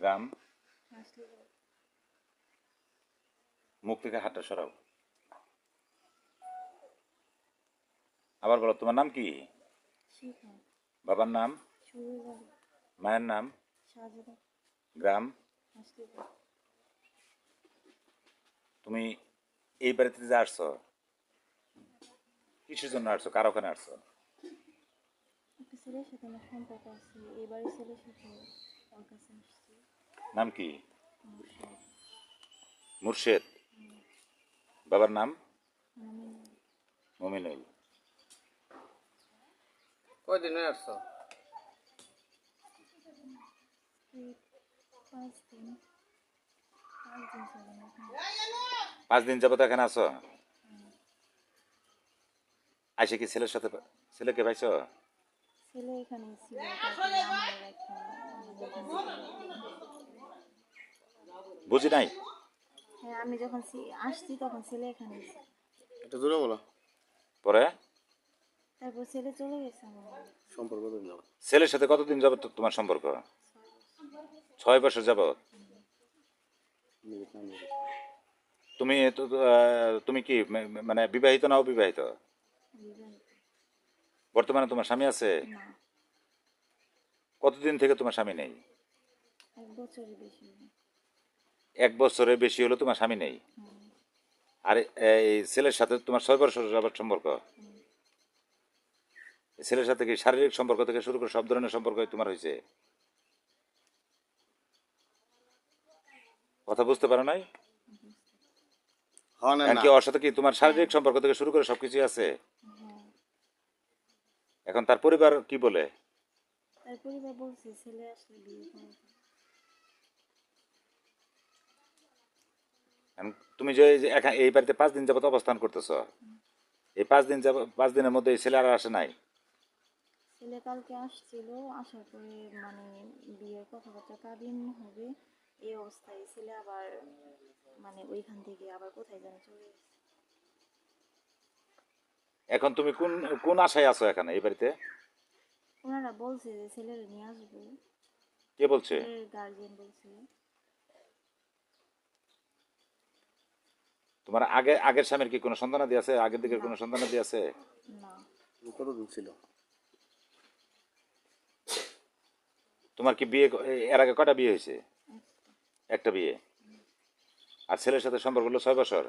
গ্রাম। মুখ থেকে হাতটা সরাও। আবার বলো তোমার নাম কি? বাবার নাম? মায়ের নাম? গ্রাম? তুমি এই বাড়িতে যে আসছো কিসের জন্য আসছো কার ওখানে আসছো? ছেলের সাথে আমার সম্পর্ক আছে এই বাড়ির ছেলের সাথে ওর কাছে আসছি। নাম কি? মুর্শেদ। বাবার নাম? মমিনুল। কয়দিন হয়ে আসছো? পাঁচ দিন যাব এখানে আছো? আইসে কি ছেলের সাথে ছেলেকে পাইছো? ছেলে এখানে ছিল তারপরে আমার একটা আমাদের এখান থেকে- বুঝি নাই? হ্যাঁ আমি যখন আসছি তখন ছেলে এখানে একটু জোরে বলো। পরে? তারপর ছেলে চলে গেছে। সম্পর্ক দিন যাও ছেলের সাথে কতদিন যাবত তোমার সম্পর্ক? ছয় বছর যাবত। তুমি তো তুমি কি মানে বিবাহিত না অবিবাহিত? বর্তমানে তোমার স্বামী আছে? কতদিন থেকে তোমার স্বামী নেই? এক বছরের বেশি। এক বছরের বেশি হলো তোমার স্বামী নেই। আর এই ছেলের সাথে তোমার ছয় বছর যাবত সম্পর্ক। ছেলের সাথে কি শারীরিক সম্পর্ক থেকে শুরু করে সব ধরনের সম্পর্ক তোমার হয়েছে? কথা বুঝতে পারো নাই? হ্যাঁ এখন কি ওর সাথে কি তোমার শারীরিক সম্পর্ক থেকে শুরু করে সবকিছুই আছে? হ্যাঁ। এখন তার পরিবার কি বলে? তার পরিবার বলছে ছেলে আসলে বিয়ে করবে এখন তুমি যে এই বাড়িতে পাঁচ দিন যাবত অবস্থান করতেছ এই পাঁচ দিন যাব পাঁচ দিনের মধ্যে ছেলে আর আসে নাই? ছেলে কালকে আসছিল আসার পরে মানে বিয়ের কথাবার্তা কাবিন হবে এই অবস্থায় ছেলে আবার মানে ওইখান থেকে আবার কোথায় যেন চলে এখন তুমি কোন কোন আশায় আছো এখানে এই বাড়িতে? ওনারা বলছে যে ছেলের নিয়ে আসব। কে বলছে? গার্জিয়ান বলছে। তোমার আগে আগের স্বামীর কি কোনো সন্তানাদি আছে? আগের দিকের কোনো সন্তানাদি আছে? কতদিন ছিল। তোমার কি বিয়ে এর আগে কটা বিয়ে হয়েছে? একটা বিয়ে। আর ছেলের সাথে সম্পর্ক হলো ছয় বছর?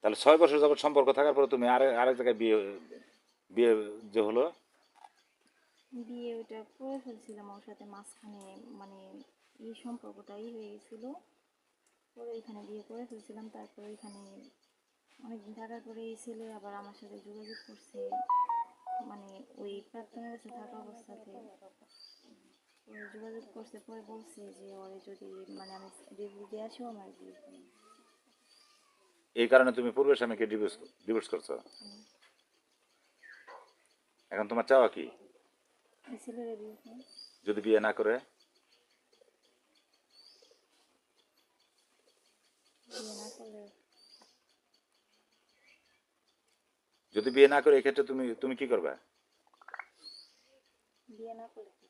তাহলে ছয় বছর যাবত সম্পর্ক থাকার পরে তুমি আরেক আরেক জায়গায় বিয়ে বিয়ে যে হলো? বিয়ে ওটা করে ফেলছিলাম ওর সাথে মাঝখানে মানে এই সম্পর্কটাই হয়ে গেছিল। পরে এখানে বিয়ে করে ফেলছিলাম। তারপরে এখানে অনেকদিন থাকার পরে এই ছেলে আবার আমার সাথে যোগাযোগ করছে। মানে ওই প্রাক্তনের কাছে থাকা অবস্থাতে। যোগাযোগ করছে পরে বলছে যে ওরে যদি মানে আমি ডিগ্রি দিয়ে আসো আমার বিয়ে। এই কারণে তুমি পূর্বের স্বামীকে ডিভোর্স ডিভোর্স করছ? এখন তোমার চাওয়া কি? ছেলের বিয়ে যদি বিয়ে না করে বিয়ে না করলে যদি বিয়ে না করে এক্ষেত্রে তুমি তুমি কি করবে? বিয়ে না করলে কি